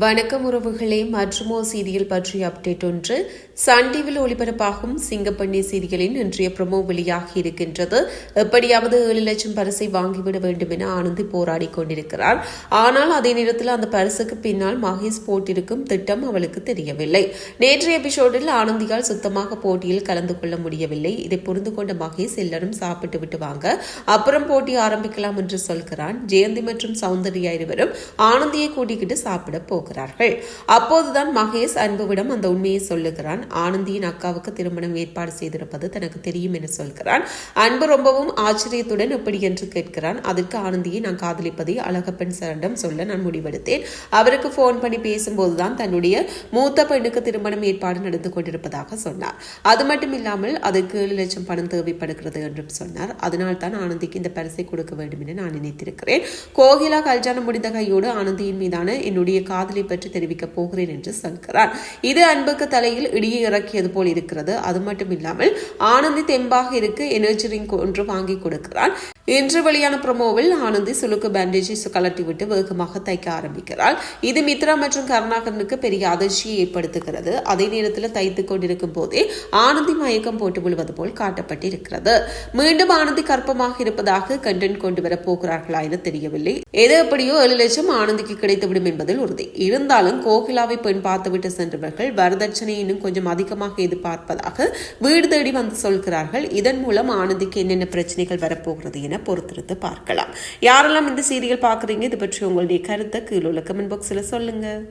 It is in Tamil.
வணக்கம் உறவுகளே மற்றுமோ சீரியல் பற்றிய அப்டேட் ஒன்று. சன் டிவியில் ஒளிபரப்பாகும் சிங்கப்பண்ணி சீரியலின் இன்றைய ப்ரமோ வெளியாகி இருக்கின்றது. எப்படியாவது ஏழு லட்சம் பரிசை வாங்கிவிட வேண்டும் என ஆனந்தி போராடி கொண்டிருக்கிறார். ஆனால் அதே நேரத்தில் அந்த பரிசுக்கு பின்னால் மகேஷ் போட்டிருக்கும் திட்டம் அவளுக்கு தெரியவில்லை. நேற்றைய எபிசோடில் ஆனந்தியால் சுத்தமாக போட்டியில் கலந்து கொள்ள முடியவில்லை. இதை புரிந்து கொண்ட மகேஷ் எல்லாரும் சாப்பிட்டு விட்டு வாங்க. அப்புறம் போட்டி ஆரம்பிக்கலாம் என்று சொல்கிறான். ஜெயந்தி மற்றும் சௌந்தர்யா இருவரும் ஆனந்தியை கூட்டிக்கிட்டு சாப்பிட போகிறார்கள். அப்போதுதான் மகேஷ் அன்புவிடம் அந்த உண்மையை சொல்லுகிறான். ஆனந்தியின் அக்காவுக்கு திருமணம் ஏற்பாடு செய்திருப்பது தனக்கு தெரியும் என சொல்கிறான். அன்பு ரொம்பவும் ஆச்சரியத்துடன் எப்படி என்று கேட்கிறான். அதற்கு ஆனந்தியை நான் காதலிப்பதை அழகப்பெண் சரண்டம் சொல்ல நான் முடிவெடுத்தேன். அவருக்கு போன் பண்ணி பேசும்போதுதான் தன்னுடைய மூத்த பெண்ணுக்கு திருமணம் ஏற்பாடு நடந்து கொண்டிருப்பதாக சொன்னார். அது மட்டும் இல்லாமல் அதுக்கு ஏழு லட்சம் பணம் தேவைப்படுகிறது என்றும் சொன்னார். அதனால் தான் ஆனந்திக்கு இந்த பரிசை கொடுக்க வேண்டும் என நான் நினைத்திருக்கிறேன். கோகிலா கல்யாணம் முடிந்த கையோடு ஆனந்தியின் மீதான என்னுடைய காதல் பற்றி தெரிவிக்கப் போகிறேன் என்று சொல்கிறார் இது அன்புக்கு தலையில் இடியை இறக்கியது போல் இருக்கிறது. அது மட்டும் இல்லாமல் ஆனந்தி தெம்பாக இருக்கு எனர்ஜி ட்ரிங்க் ஒன்று வாங்கி கொடுக்கிறான் இன்று வெளியான ப்ரமோவில் ஆனந்தி சுலுக்கு பேண்டேஜை கலட்டி விட்டு வேகமாக தைக்க ஆரம்பிக்கிறாள். இது மித்ரா மற்றும் கருணாகரனுக்கு பெரிய அதிர்ச்சியை ஏற்படுத்துகிறது. அதே நேரத்தில் தைத்துக் கொண்டிருக்கும் போதே ஆனந்தி மயக்கம் போட்டு விழுவது போல் காட்டப்பட்டிருக்கிறது. மீண்டும் ஆனந்தி கற்பமாக இருப்பதாக கண்டென்ட் கொண்டு வர போகிறார்களா என தெரியவில்லை. எது எப்படியோ ஏழு லட்சம் ஆனந்திக்கு கிடைத்துவிடும் என்பதில் உறுதி. இருந்தாலும் கோகிலாவை பெண் பார்த்துவிட்டு சென்றவர்கள் வரதட்சணை இன்னும் கொஞ்சம் அதிகமாக எதிர்பார்ப்பதாக வீடு தேடி வந்து சொல்கிறார்கள். இதன் மூலம் ஆனந்திக்கு என்னென்ன பிரச்சனைகள் வரப்போகிறது என பொறுத்திருந்து பார்க்கலாம். யாரெல்லாம் இந்த சீரியல் பார்க்குறீங்க இது பற்றி உங்களுடைய கருத்தை கீழே உள்ள கமெண்ட் பாக்ஸில் சொல்லுங்கள்